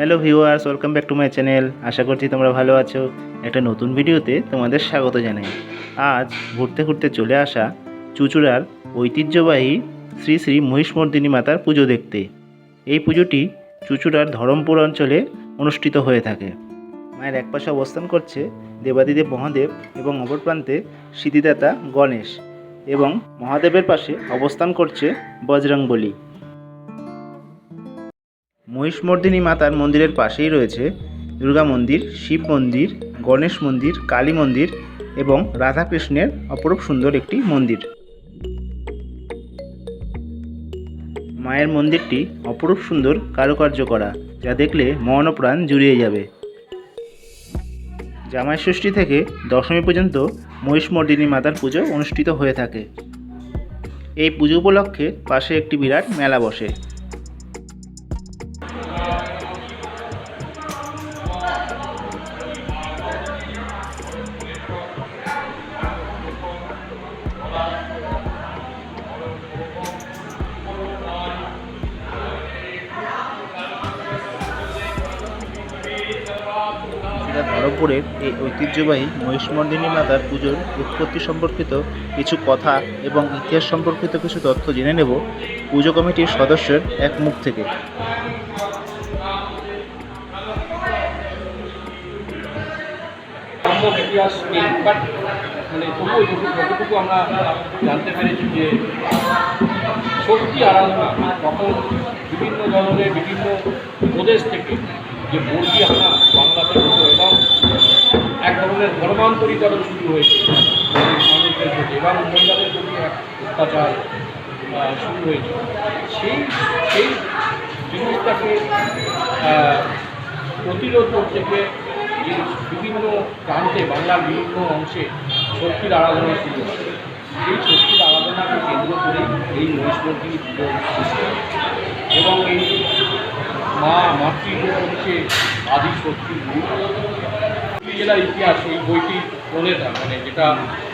Hello viewers, welcome back to my channel. আশা করছি তোমরা ভালো আছো। একটা নতুন ভিডিওতে তোমাদের স্বাগত জানাই। আজ ঘুরতে ঘুরতে চলে আসা চুচুড়ার ঐতিহ্যবাহী শ্রী শ্রী মহিষমর্দিনী মাতার পুজো দেখতে। এই পুজোটি চুচুড়ার ধরমপুর অঞ্চলে অনুষ্ঠিত হয়ে থাকে। মায়ের একপাশে অবস্থান করছে দেবাদিদেব মহাদেব এবং অপর প্রান্তে সিদ্ধিদাতা গণেশ এবং মহাদেবের পাশে অবস্থান করছে বজরংবলী। মহিষমর্দিনী মাতার মন্দিরের পাশেই রয়েছে দুর্গা মন্দির, শিব মন্দির, গণেশ মন্দির, কালী মন্দির এবং রাধাকৃষ্ণের অপরূপ সুন্দর একটি মন্দির। মায়ের মন্দিরটি অপরূপ সুন্দর কারুকার্য করা, যা দেখলে মন ও প্রাণ জুড়িয়ে যাবে। জামাই ষষ্ঠী থেকে দশমী পর্যন্ত মহিষমর্দিনী মাতার পুজো অনুষ্ঠিত হয়ে থাকে। এই পুজো উপলক্ষে পাশে একটি বিরাট মেলা বসে। সেটা ধরমপুরের এই ঐতিহ্যবাহী মহিষমর্দিনী মাতার পুজোর উৎপত্তি সম্পর্কিত কিছু কথা এবং ইতিহাস সম্পর্কিত কিছু তথ্য জেনে নেব পুজো কমিটির সদস্যের এক মুখ থেকে। মানে বিভিন্ন ধরনের বিভিন্ন প্রদেশ থেকে যে বর্গি আনা বাংলাতে হতো এবং এক ধরনের ধর্মান্তরীকরণ শুরু হয়েছে। মানুষদের প্রতি এবং মহিলাদের প্রতি অত্যাচার শুরু হয়েছে। সেই সেই জিনিসটাকে প্রতিরোধ করতে গিয়ে বিভিন্ন প্রান্তে বাংলার বিভিন্ন অংশে শক্তির আরাধনা শুরু হয়। এই শক্তির আরাধনাকে কেন্দ্র করেই এই মহিষমর্দিনী পুজো এবং এই মা মাতৃ হচ্ছে আদি শক্তির রূপ। জেলার ইতিহাস এই বইটি প্রণেতা মানে যেটা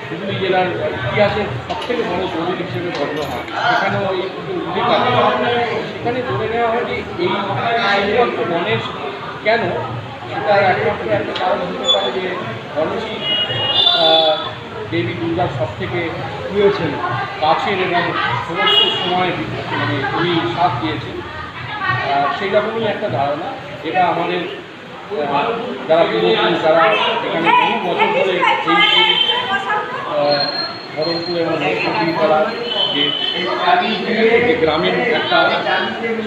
হুগলি জেলার ইতিহাসের সবথেকে বড় দলিল হিসেবে গণ্য হয়। সেখানেও এই পুজো উল্লেখ আছে। সেখানে ধরে নেওয়া হয় যে এই শুধুমাত্র গণেশ কেন? সেটা একমাত্র একটা কারণ হতে পারে যে গণেশই দেবী দুর্গার সব থেকে প্রিয়ছেন কাছের এবং সমস্ত সময় মানে উনি সাথ দিয়েছেন। সেই রকমই একটা ধারণা। এটা আমাদের যারা পূর্বপুরুষ তারা এখানে বহু বছর ধরে এই এবং মহিষমতি তারা যে গ্রামীণ একটা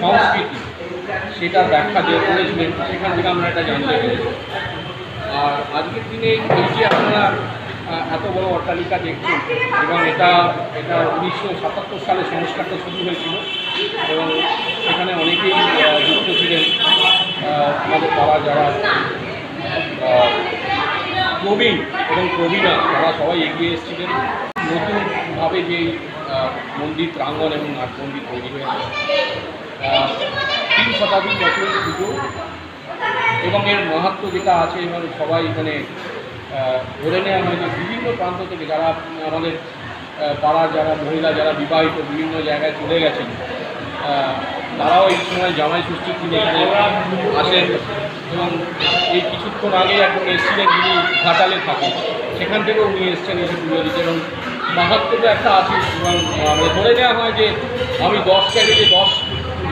সংস্কৃতি সেটার ব্যাখ্যা যে করেছিলেন সেখান থেকে আমরা এটা জানতে পেরেছি। আর আজকের দিনে এই যে আপনারা এত বড় অট্টালিকা দেখছেন এবং এটা এটা উনিশশো সাতাত্তর সালে সংস্কারটা শুরু হয়েছিল এবং সেখানে অনেকেই যুক্ত ছিলেন। আমাদের পাড়া যারা প্রবীণ এবং প্রবীণা, তারা সবাই এগিয়ে এসেছিলেন। নতুনভাবে যে মন্দির প্রাঙ্গণ এবং নাট মন্দির তৈরি হয়েছে তিন শতাধিক বছরের পুজো এবং এর মাহাত্ম যেটা আছে এবং সবাই এখানে ধরে নেওয়া হয় যে বিভিন্ন প্রান্ত থেকে যারা আমাদের পাড়ার যারা মহিলা যারা বিবাহিত বিভিন্ন জায়গায় চলে গেছেন তারাও এই সময় জামাই ষষ্ঠীর দিনে এখানে আসেন এবং এই কিছুক্ষণ আগে এখন এসেছিলেন যিনি ঘাটালে থাকেন। সেখান থেকেও উনি এসছেন এসে পুজো দিতে এবং মাহাত্মটা একটা আছে মানে ধরে নেওয়া হয় যে আমি দশ চাইলে যে দশ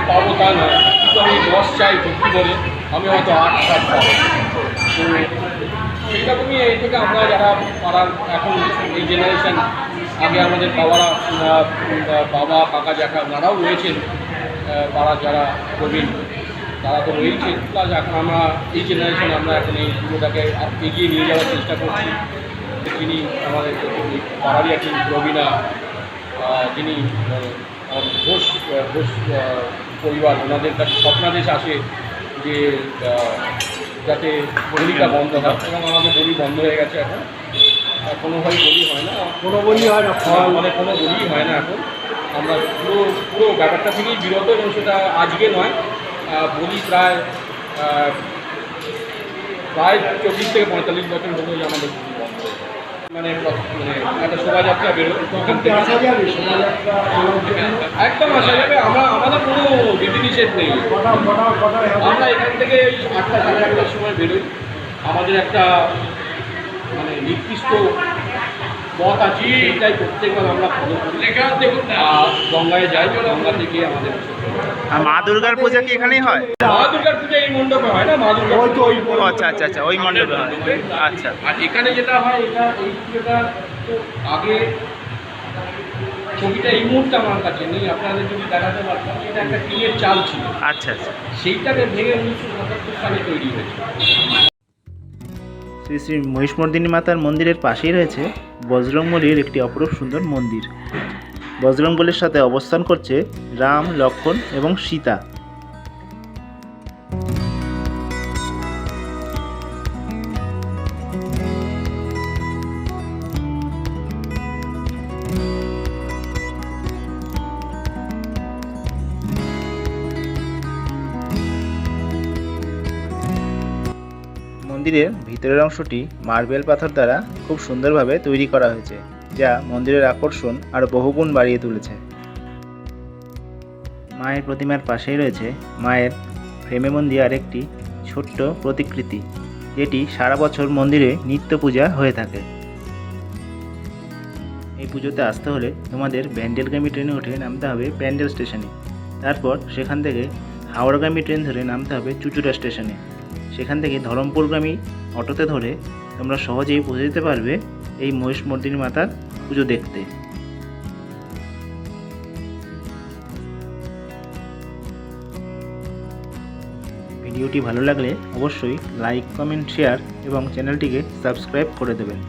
পাবো তা নয়, কিন্তু আমি দশ চাই ভক্তি করে, আমি হয়তো আট সাত পাবো। তো সেইরকমই এই থেকে আমরা যারা পাড়ার এখন এই জেনারেশান আগে আমাদের বাবারা বাবা, কাকা জাকা ওনারাও রয়েছেন পাড়ার যারা প্রবীণ তারা তো রয়েছে। প্লাস এখন আমরা এই জেনারেশন আমরা এখন এই পুজোটাকে আর এগিয়ে নিয়ে যাওয়ার চেষ্টা করছি। যিনি আমাদের পাড়ারই একজন প্রবীণা যিনি ঘোষ ঘোষ পরিবার ওনাদের কাছে স্বপ্নাদেশ আসে যে যাতে বলিটা বন্ধ হয়। এবং আমাদের বলি বন্ধ হয়ে গেছে এখন। আর কোনোভাবেই বলি হয় না। কোনো বলি হয় না। মানে কোনো বলি হয় না এখন। আমরা পুরো পুরো ব্যাপারটা থেকেই বিরত এবং সেটা আজকে নয় বলি প্রায় প্রায় চব্বিশ থেকে পঁয়তাল্লিশ বছর হলো যে আমাদের মানে মানে একটা শোভাযাত্রা বেরোয়। জন্য একদম আসা যাবে। আমরা আমাদের কোনো বিধিনিষেধ নেই। আমরা এখান থেকে ওই আটটা সাড়ে আটটার সময় বেরোই। আমাদের একটা মানে নির্দিষ্ট পথ আছে সেইটাই প্রত্যেকবার আমরা ফলো করি। আর গঙ্গায় যাই গঙ্গা থেকে আমাদের আর মা দুর্গার পূজা কি এখানেই হয়? মা দুর্গার পূজা এই মণ্ডপে হয় না? মা দুর্গা ওই তো ওই আচ্ছা আচ্ছা আচ্ছা ওই মণ্ডপে হয়। আচ্ছা। আর এখানে যেটা হয় এটা এই পুজোটা তো আগে ছবিটা এই মুহূর্তে আমার কাছে নেই। আপনাদের যদি দেখাতে পারতাম এটা একটা টিনের চাল ছিল। আচ্ছা আচ্ছা। সেইটাকে ভেঙে উনিশশো সাতাত্তর সালে তৈরি হয়েছে। শ্রী শ্রী মহিষমর্দিনী মাতার মন্দিরের পাশেই রয়েছে বজরংবলীর একটি অপরূপ সুন্দর মন্দির। বজরংবলির সাথে অবস্থান করছে রাম লক্ষ্মণ এবং সীতা। মন্দিরের ভিতরের অংশটি মার্বেল পাথর দ্বারা খুব সুন্দরভাবে তৈরি করা হয়েছে, যা মন্দিরের আকর্ষণ আর বহুগুণ বাড়িয়ে তুলেছে। মায়ের প্রতিমার পাশেই রয়েছে মায়ের ফ্রেমে বন্দি আরেকটি ছোট্ট প্রতিকৃতি, যেটি সারা বছর মন্দিরে নিত্য পূজা হয়ে থাকে। এই পুজোতে আসতে হলে তোমাদের ব্যান্ডেলগামী ট্রেনে উঠে নামতে হবে প্যান্ডেল স্টেশনে। তারপর সেখান থেকে হাওড়াগামী ট্রেন ধরে নামতে হবে চুচুড়া স্টেশনে। সেখান থেকে ধরমপুরগামী অটোতে ধরে তোমরা সহজেই পৌঁছে যেতে পারবে এই মহিষ মর্দিনী মাতার পুজো দেখতে। ভিডিওটি ভালো লাগলে অবশ্যই লাইক কমেন্ট শেয়ার এবং চ্যানেলটিকে সাবস্ক্রাইব করে দেবেন।